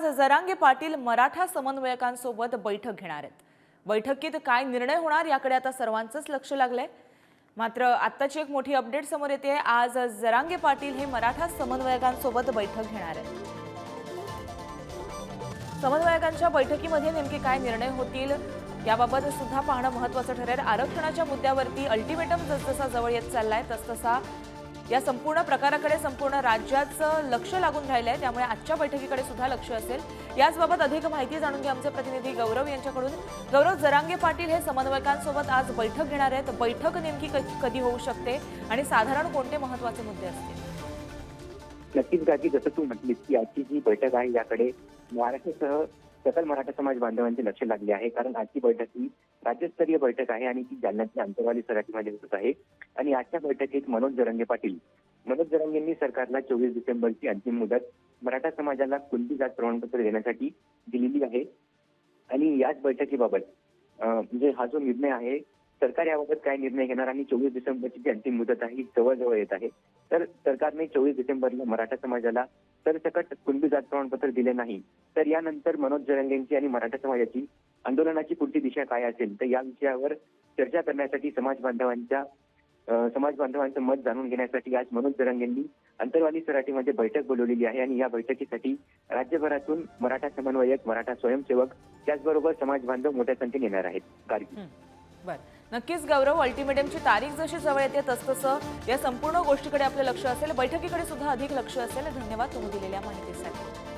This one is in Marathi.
आज जरांगे पाटील मराठा समन्वयकांसोबत बैठक घेणार आहेत. बैठकीत काय निर्णय होणार याकडे आता सर्वांचंच लक्ष लागलंय. मात्र आत्ताची एक मोठी अपडेट समोर येते. आज जरांगे पाटील हे मराठा समन्वयकांसोबत बैठक घेणार आहेत. समन्वयकांच्या बैठकीमध्ये नेमके काय निर्णय होतील याबाबत सुद्धा पाहणं महत्वाचं ठरेल. आरक्षणाच्या मुद्द्यावरती अल्टिमेटम जसजसा जवळ येत चाललाय तसतसा या संपूर्ण प्रकाराकडे संपूर्ण राज्याचं लक्ष लागून राहिलंय. त्यामुळे आजच्या बैठकीकडे सुद्धा लक्ष असेल. याचबाबत अधिक माहिती जाणून घ्या आमचे प्रतिनिधी गौरव यांच्याकडून. गौरव जरांगे पाटील हे समन्वयकांसोबत आज बैठक घेणार आहेत. बैठक नेमकी कधी होऊ शकते आणि साधारण कोणते महत्त्वाचे मुद्दे असतील? नक्कीच गाजी जसं तू म्हटलीस की आजची जी बैठक आहे याकडे महाराष्ट्रासह सकल मराठा समाज बांधवांचे लक्ष लागले आहे. कारण आजची बैठक ही राज्यस्तरीय बैठक आहे आणि ती जालन्यातल्या अंतरवाली सराठीमध्ये होत आहे. आणि आजच्या बैठकीत मनोज जरंगे पाटील. मनोज जरंगेंनी सरकारला चोवीस डिसेंबरची अंतिम मुदत मराठा समाजाला कुणबी जात प्रमाणपत्र देण्यासाठी दिलेली आहे? आणि याच बैठकीबाबत म्हणजे हा जो निर्णय आहे सरकार याबाबत काय निर्णय घेणार आणि चोवीस डिसेंबरची जी अंतिम मुदत आहे ही जवळजवळ येत आहे. तर सरकारने चोवीस डिसेंबरला मराठा समाजाला सरसकट कुणबी जात प्रमाणपत्र दिले नाही. तर यानंतर मनोज जरंगेंची आणि मराठा समाजाची आंदोलनाची पुढची दिशा काय असेल तर या विषयावर चर्चा करण्यासाठी समाज बांधवांच्या समाज बांधवांचं मत जाणून घेण्यासाठी आज मनोज जरंगेंनी अंतरवाली सराटीमध्ये बैठक बोलवलेली आहे आणि या बैठकीसाठी राज्यभरातून मराठा समन्वयक मराठा स्वयंसेवक त्याचबरोबर समाज बांधव मोठ्या संख्येने येणार आहेत. गाडगी. बर. नक्कीच गौरव अल्टिमेटमची तारीख जशी जवळ येते तसतसं या संपूर्ण गोष्टीकडे आपलं लक्ष असेल बैठकीकडे सुद्धा अधिक लक्ष असेल. धन्यवाद तुम्ही दिलेल्या माहितीसाठी.